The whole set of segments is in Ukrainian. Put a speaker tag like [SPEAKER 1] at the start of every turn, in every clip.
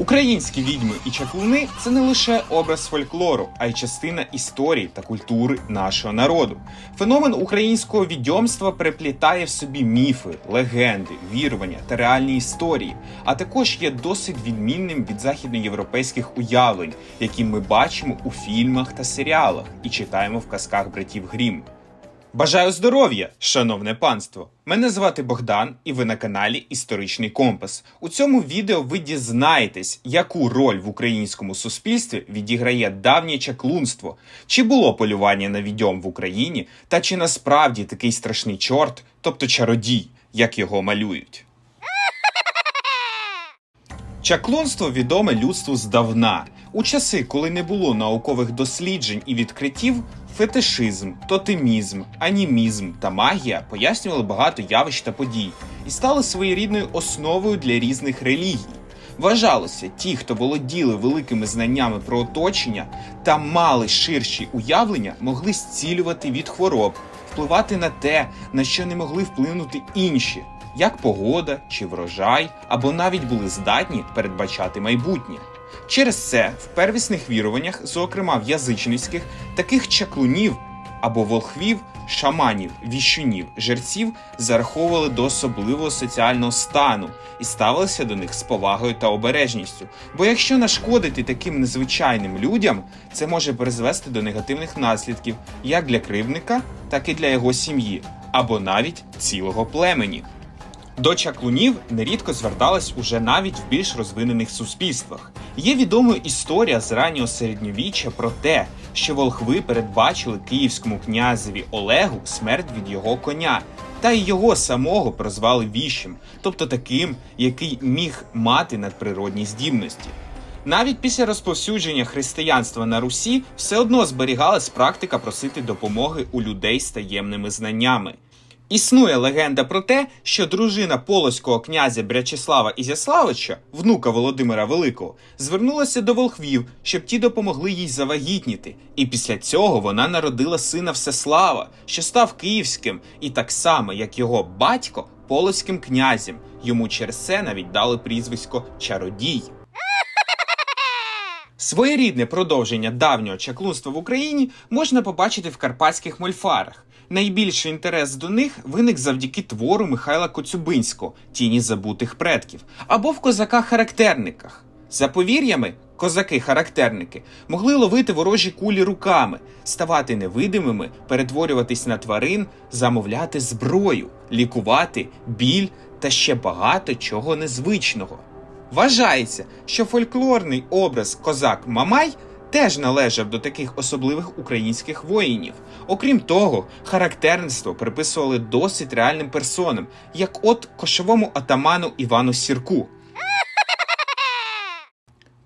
[SPEAKER 1] Українські відьми і чаклуни це не лише образ фольклору, а й частина історії та культури нашого народу. Феномен українського відьомства переплітає в собі міфи, легенди, вірування та реальні історії, а також є досить відмінним від західноєвропейських уявлень, які ми бачимо у фільмах та серіалах і читаємо в казках братів Грім. Бажаю здоров'я, шановне панство! Мене звати Богдан, і ви на каналі Історичний Компас. У цьому відео ви дізнаєтесь, яку роль в українському суспільстві відіграє давнє чаклунство, чи було полювання на відьом в Україні, та чи насправді такий страшний чорт, тобто чародій, як його малюють. Чаклунство відоме людству здавна. У часи, коли не було наукових досліджень і відкриттів, фетишизм, тотемізм, анімізм та магія пояснювали багато явищ та подій і стали своєрідною основою для різних релігій. Вважалося, ті, хто володіли великими знаннями про оточення та мали ширші уявлення, могли зцілювати від хвороб, впливати на те, на що не могли вплинути інші, як погода чи врожай, або навіть були здатні передбачати майбутнє. Через це в первісних віруваннях, зокрема в язичницьких, таких чаклунів або волхвів, шаманів, віщунів, жерців зараховували до особливого соціального стану і ставилися до них з повагою та обережністю. Бо якщо нашкодити таким незвичайним людям, це може призвести до негативних наслідків як для кривдника, так і для його сім'ї, або навіть цілого племені. До чаклунів нерідко звертались уже навіть в більш розвинених суспільствах. Є відомою історія з раннього середньовіччя про те, що волхви передбачили київському князеві Олегу смерть від його коня, та й його самого прозвали віщим, тобто таким, який міг мати надприродні здібності. Навіть після розповсюдження християнства на Русі все одно зберігалась практика просити допомоги у людей з таємними знаннями. Існує легенда про те, що дружина полоського князя Брячеслава Ізяславича, внука Володимира Великого, звернулася до волхвів, щоб ті допомогли їй завагітніти. І після цього вона народила сина Всеслава, що став київським, і так само, як його батько, полоським князем. Йому через це навіть дали прізвисько Чародій. Своєрідне продовження давнього чаклунства в Україні можна побачити в карпатських мольфарах. Найбільший інтерес до них виник завдяки твору Михайла Коцюбинського Тіні забутих предків або в козаках-характерниках. За повір'ями, козаки-характерники могли ловити ворожі кулі руками, ставати невидимими, перетворюватись на тварин, замовляти зброю, лікувати біль та ще багато чого незвичного. Вважається, що фольклорний образ козак Мамай теж належав до таких особливих українських воїнів. Окрім того, характерництво приписували досить реальним персонам, як от кошовому атаману Івану Сірку.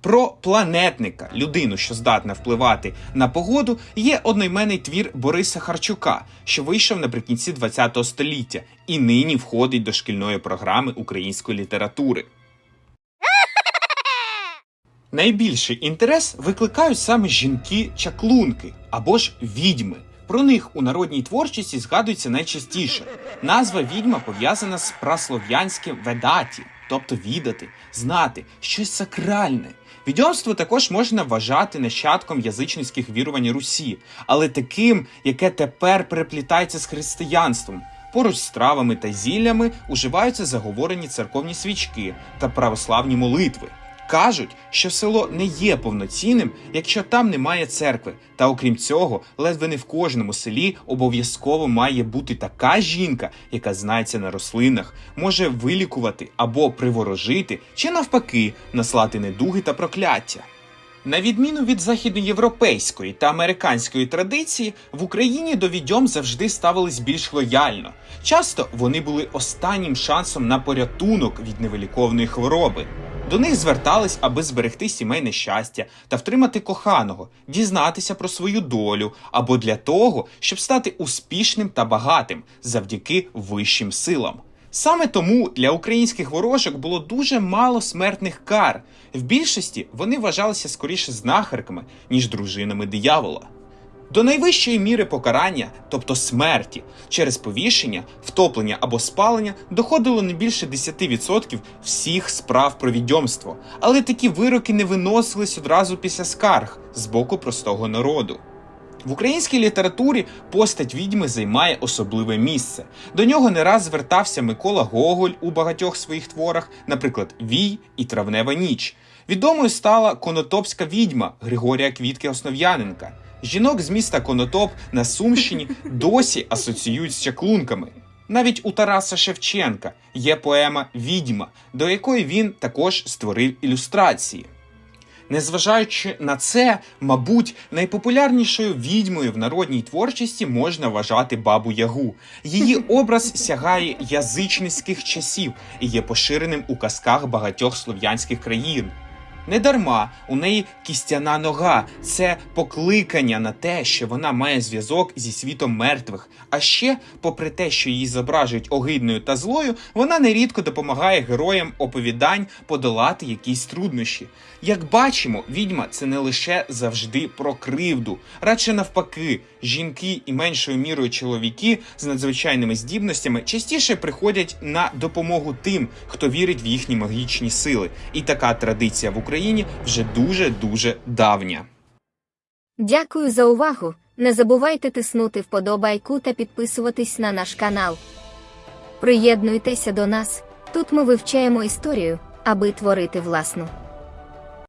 [SPEAKER 1] Про планетника, людину, що здатна впливати на погоду, є одноіменний твір Бориса Харчука, що вийшов наприкінці ХХ століття і нині входить до шкільної програми української літератури. Найбільший інтерес викликають саме жінки-чаклунки або ж відьми. Про них у народній творчості згадується найчастіше. Назва відьма пов'язана з праслов'янським ведаті, тобто відати, знати, щось сакральне. Відьомство також можна вважати нащадком язичницьких вірувань Русі, але таким, яке тепер переплітається з християнством. Поруч з травами та зіллями уживаються заговорені церковні свічки та православні молитви. Кажуть, що село не є повноцінним, якщо там немає церкви. Та окрім цього, ледве не в кожному селі обов'язково має бути така жінка, яка знається на рослинах, може вилікувати або приворожити, чи навпаки наслати недуги та прокляття. На відміну від західноєвропейської та американської традиції, в Україні до відьом завжди ставились більш лояльно. Часто вони були останнім шансом на порятунок від невиліковної хвороби. До них звертались, аби зберегти сімейне щастя та втримати коханого, дізнатися про свою долю або для того, щоб стати успішним та багатим завдяки вищим силам. Саме тому для українських ворожок було дуже мало смертних кар. В більшості вони вважалися скоріше знахарками, ніж дружинами диявола. До найвищої міри покарання, тобто смерті, через повішення, втоплення або спалення, доходило не більше 10% всіх справ про відьомство, але такі вироки не виносились одразу після скарг з боку простого народу. В українській літературі постать відьми займає особливе місце. До нього не раз звертався Микола Гоголь у багатьох своїх творах, наприклад, Вій і Травнева ніч. Відомою стала конотопська відьма Григорія Квітки Основ'яненка. Жінок з міста Конотоп на Сумщині досі асоціюють з чаклунками. Навіть у Тараса Шевченка є поема Відьма, до якої він також створив ілюстрації. Незважаючи на це, мабуть, найпопулярнішою відьмою в народній творчості можна вважати бабу Ягу. Її образ сягає язичницьких часів і є поширеним у казках багатьох слов'янських країн. Недарма у неї кістяна нога це покликання на те, що вона має зв'язок зі світом мертвих. А ще, попри те, що її зображують огидною та злою, вона нерідко допомагає героям оповідань подолати якісь труднощі. Як бачимо, відьма це не лише завжди про кривду, радше навпаки, жінки і меншою мірою чоловіки з надзвичайними здібностями частіше приходять на допомогу тим, хто вірить в їхні магічні сили. І така традиція в Україні вже дуже дуже давня.
[SPEAKER 2] Дякую за увагу. Не забувайте тиснути вподобайку та підписуватись на наш канал. Приєднуйтеся до нас. Тут ми вивчаємо історію, аби творити власну.